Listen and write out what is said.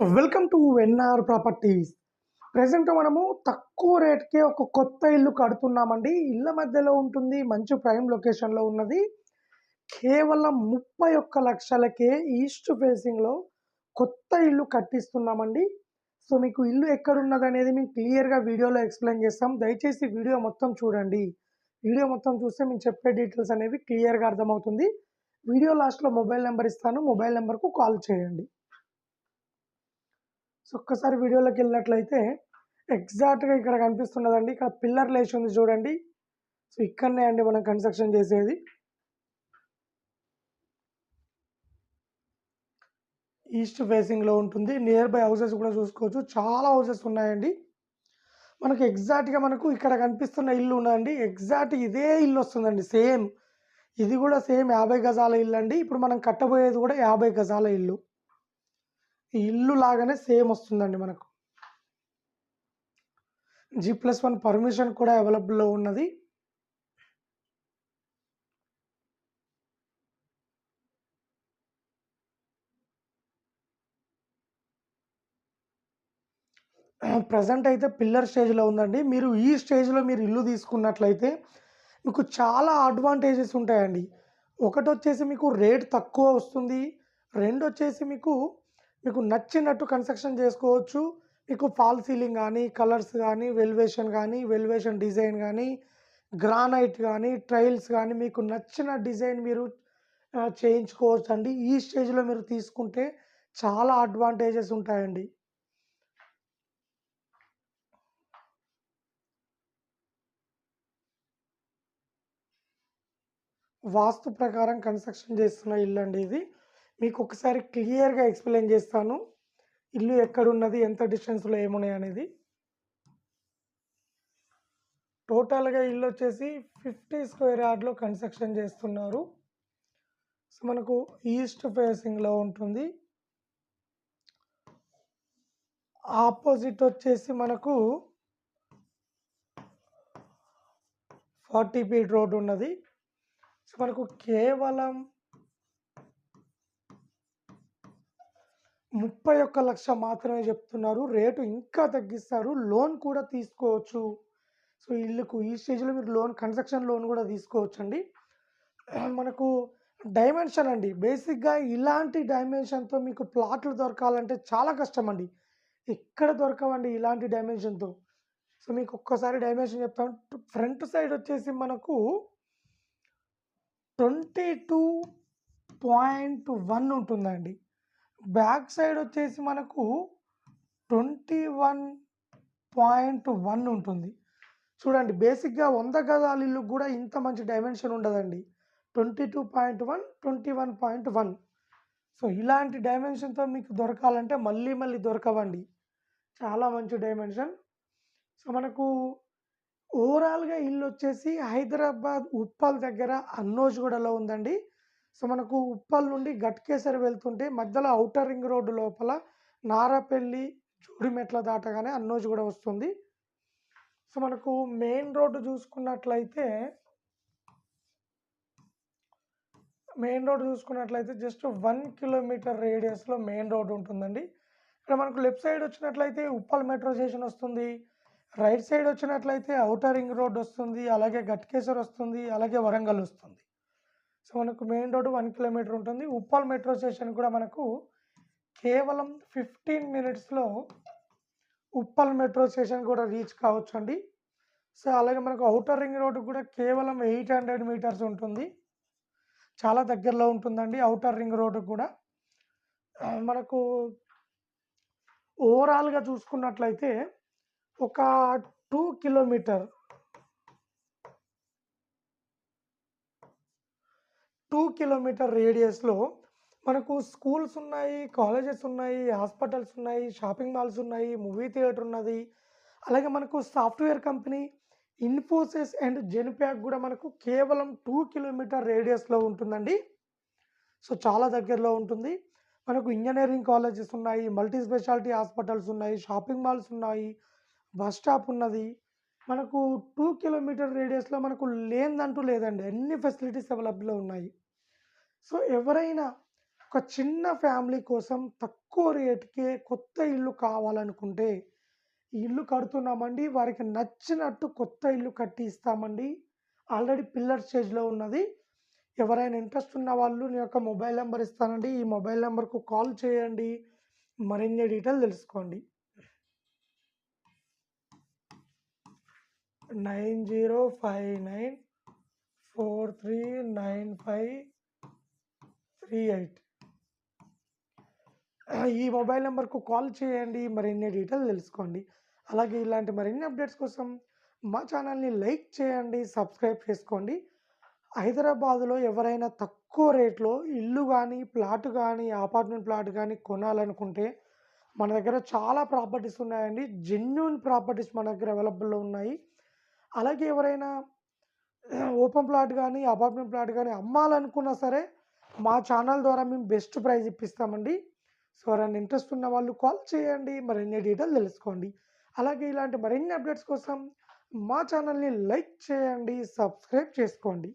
Welcome to NR properties present మనము తక్కువ రేట్కే ఒక కొత్త ఇల్లు కడుతున్నామండి. ఇళ్ళ మధ్యలో ఉంటుంది మంచి ప్రైమ్ లొకేషన్లో ఉన్నది. కేవలం ముప్పై ఒక్క లక్షలకే ఈస్ట్ ఫేసింగ్లో కొత్త ఇల్లు కట్టిస్తున్నామండి. సో మీకు ఇల్లు ఎక్కడున్నది అనేది మేము క్లియర్గా వీడియోలో ఎక్స్ప్లెయిన్ చేస్తాం. దయచేసి వీడియో మొత్తం చూడండి. వీడియో మొత్తం చూస్తే మేము చెప్పే డీటెయిల్స్ అనేవి క్లియర్గా అర్థమవుతుంది. వీడియో లాస్ట్లో మొబైల్ నెంబర్ ఇస్తాను. మొబైల్ నెంబర్కు కాల్ చేయండి. సో ఒక్కసారి వీడియోలోకి వెళ్ళినట్లయితే ఎగ్జాక్ట్గా ఇక్కడ కనిపిస్తున్నదండి. ఇక్కడ పిల్లర్ లేచి ఉంది చూడండి. సో ఇక్కడనే అండి మనం కన్స్ట్రక్షన్ చేసేది. ఈస్ట్ ఫేసింగ్లో ఉంటుంది. నియర్ బై హౌసెస్ కూడా చూసుకోవచ్చు. చాలా హౌసెస్ ఉన్నాయండి. మనకు ఎగ్జాక్ట్గా మనకు ఇక్కడ కనిపిస్తున్న ఇల్లు ఉన్నదండి ఎగ్జాక్ట్ ఇదే ఇల్లు వస్తుందండి. సేమ్. ఇది కూడా సేమ్ యాభై గజాల ఇల్లు అండి ఇప్పుడు మనం కట్టబోయేది కూడా యాభై గజాల ఇల్లు. ఇల్లు లాగానే సేమ్ వస్తుందండి మనకు. జీ ప్లస్ వన్ పర్మిషన్ కూడా అవైలబుల్లో ఉన్నది. ప్రజెంట్ అయితే పిల్లర్ స్టేజ్లో ఉందండి. మీరు ఈ స్టేజ్లో మీరు ఇల్లు తీసుకున్నట్లయితే మీకు చాలా అడ్వాంటేజెస్ ఉంటాయండి. ఒకటి వచ్చేసి మీకు రేట్ తక్కువ వస్తుంది. రెండు వచ్చేసి మీకు మీకు నచ్చినట్టు కన్స్ట్రక్షన్ చేసుకోవచ్చు. మీకు ఫాల్ సీలింగ్ కానీ కలర్స్ కానీ వెల్వేషన్ కానీ వెల్వేషన్ డిజైన్ కానీ గ్రానైట్ కానీ ట్రైల్స్ కానీ మీకు నచ్చిన డిజైన్ మీరు చేయించుకోవచ్చు అండి ఈ స్టేజ్లో మీరు తీసుకుంటే చాలా అడ్వాంటేజెస్ ఉంటాయండి. వాస్తు ప్రకారం కన్స్ట్రక్షన్ చేస్తున్న ఇల్లు అండి ఇది. మీకు ఒకసారి క్లియర్గా ఎక్స్ప్లెయిన్ చేస్తాను. ఇల్లు ఎక్కడున్నది ఎంత డిస్టెన్స్లో ఏమున్నాయి అనేది. టోటల్గా ఇల్లు వచ్చేసి ఫిఫ్టీ స్క్వేర్ యార్డ్లో కన్స్ట్రక్షన్ చేస్తున్నారు. సో మనకు ఈస్ట్ ఫేసింగ్లో ఉంటుంది. ఆపోజిట్ వచ్చేసి మనకు ఫార్టీ ఫీట్ రోడ్ ఉన్నది. సో మనకు కేవలం ముప్పై ఒక్క లక్ష మాత్రమే చెప్తున్నారు. రేటు ఇంకా తగ్గిస్తారు. లోన్ కూడా తీసుకోవచ్చు. సో ఇల్లుకు ఈ స్టేజ్లో మీరు లోన్ కన్స్ట్రక్షన్ లోన్ కూడా తీసుకోవచ్చు అండి మనకు డైమెన్షన్ అండి. బేసిక్గా ఇలాంటి డైమెన్షన్తో మీకు ప్లాట్లు దొరకాలంటే చాలా కష్టం అండి ఎక్కడ దొరకవండి ఇలాంటి డైమెన్షన్తో? సో మీకు ఒక్కసారి డైమెన్షన్ చెప్తాను. ఫ్రంట్ సైడ్ వచ్చేసి మనకు ట్వంటీ టూ పాయింట్ వన్ ఉంటుందండి. బ్యాక్ సైడ్ వచ్చేసి మనకు ట్వంటీ వన్ పాయింట్ వన్ ఉంటుంది. చూడండి బేసిక్గా వంద గజాల ఇల్లు కూడా ఇంత మంచి డైమెన్షన్ ఉండదండి. Twenty two point one twenty one point one. So ఇలాంటి డైమెన్షన్తో మీకు దొరకాలంటే మళ్ళీ మళ్ళీ దొరకవండి. చాలా మంచి డైమెన్షన్. సో మనకు ఓవరాల్గా ఇల్లు వచ్చేసి హైదరాబాద్ ఉప్పల్ దగ్గర అన్నోజ్గూడలో ఉందండి. సో మనకు ఉప్పల్ నుండి గట్కేసరి వెళ్తుంటే మధ్యలో ఔటర్ రింగ్ రోడ్డు లోపల నారాపల్లి జోడిమెట్ల దాటగానే అన్నోజ్గూడ వస్తుంది. సో మనకు మెయిన్ రోడ్డు చూసుకున్నట్లయితే మెయిన్ రోడ్ చూసుకున్నట్లయితే జస్ట్ వన్ కిలోమీటర్ రేడియస్లో మెయిన్ రోడ్ ఉంటుందండి. ఇక్కడ మనకు లెఫ్ట్ సైడ్ వచ్చినట్లయితే ఉప్పల్ మెట్రో స్టేషన్ వస్తుంది. రైట్ సైడ్ వచ్చినట్లయితే ఔటర్ రింగ్ రోడ్ వస్తుంది. అలాగే గట్కేశ్వర్ వస్తుంది. అలాగే వరంగల్ వస్తుంది. సో మనకు మెయిన్ రోడ్ వన్ కిలోమీటర్ ఉంటుంది. ఉప్పల్ మెట్రో స్టేషన్ కూడా మనకు కేవలం ఫిఫ్టీన్ మినిట్స్లో ఉప్పల్ మెట్రో స్టేషన్ కూడా రీచ్ కావచ్చు అండి సో అలాగే మనకు అవుటర్ రింగ్ రోడ్ కూడా కేవలం ఎయిట్ హండ్రెడ్ మీటర్స్ ఉంటుంది. చాలా దగ్గరలో ఉంటుందండి ఔటర్ రింగ్ రోడ్ కూడా. మనకు ఓవరాల్గా చూసుకున్నట్లయితే ఒక టూ కిలోమీటర్ టూ కిలోమీటర్ రేడియస్లో మనకు స్కూల్స్ ఉన్నాయి కాలేజెస్ ఉన్నాయి హాస్పిటల్స్ ఉన్నాయి షాపింగ్ మాల్స్ ఉన్నాయి మూవీ థియేటర్ ఉన్నది. అలాగే మనకు software company Infosys and Genpact కూడా మనకు కేవలం టూ కిలోమీటర్ రేడియస్లో ఉంటుందండి. సో చాలా దగ్గరలో ఉంటుంది. మనకు ఇంజనీరింగ్ కాలేజెస్ ఉన్నాయి మల్టీ స్పెషాలిటీ హాస్పిటల్స్ ఉన్నాయి షాపింగ్ మాల్స్ ఉన్నాయి బస్ స్టాప్ ఉన్నది. మనకు టూ కిలోమీటర్ రేడియస్లో మనకు లేనిదంటూ లేదండి అన్ని ఫెసిలిటీస్ అవైలబుల్లో ఉన్నాయి సో ఎవరైనా ఒక చిన్న ఫ్యామిలీ కోసం తక్కువ రేటుకే కొత్త ఇల్లు కావాలనుకుంటే, ఇల్లు కడుతున్నామండి. వారికి నచ్చినట్టు కొత్త ఇల్లు కట్టి ఇస్తామండి. ఆల్రెడీ పిల్లర్ స్టేజ్‌లో ఉన్నది. ఎవరైనా ఇంట్రెస్ట్ ఉన్న వాళ్ళు నేను యొక్క మొబైల్ నెంబర్ ఇస్తానండి. ఈ మొబైల్ నెంబర్కు కాల్ చేయండి. మరిన్ని డీటెయిల్ తెలుసుకోండి. 9059439538 ఈ మొబైల్ నెంబర్కు కాల్ చేయండి. మరిన్ని డీటెయిల్ తెలుసుకోండి. అలాగే ఇలాంటి మరిన్ని అప్డేట్స్ కోసం మా ఛానల్‌ని లైక్ చేయండి. సబ్స్క్రైబ్ చేసుకోండి. హైదరాబాద్‌లో ఎవరైనా తక్కువ రేట్‌లో ఇల్లు కానీ ప్లాట్ కానీ అపార్ట్మెంట్ ప్లాట్ కానీ కొనాలనుకుంటే మన దగ్గర చాలా ప్రాపర్టీస్ ఉన్నాయండి. జెన్యున్ ప్రాపర్టీస్ మన దగ్గర అవైలబుల్‌లో ఉన్నాయి. అలాగే ఎవరైనా ఓపెన్ ప్లాట్ కానీ అపార్ట్మెంట్ ప్లాట్ కానీ అమ్మాలనుకున్నా సరే మా ఛానల్ ద్వారా మేము బెస్ట్ ప్రైజ్ ఇప్పిస్తామండి. సో, ఎవరైనా ఇంట్రెస్ట్ ఉన్న వాళ్ళు కాల్ చేయండి. మరిన్ని డీటెయిల్ తెలుసుకోండి. అలాగే ఇలాంటి మరిన్ని అప్డేట్స్ కోసం మా ఛానల్‌ని లైక్ చేయండి. సబ్స్క్రైబ్ చేసుకోండి.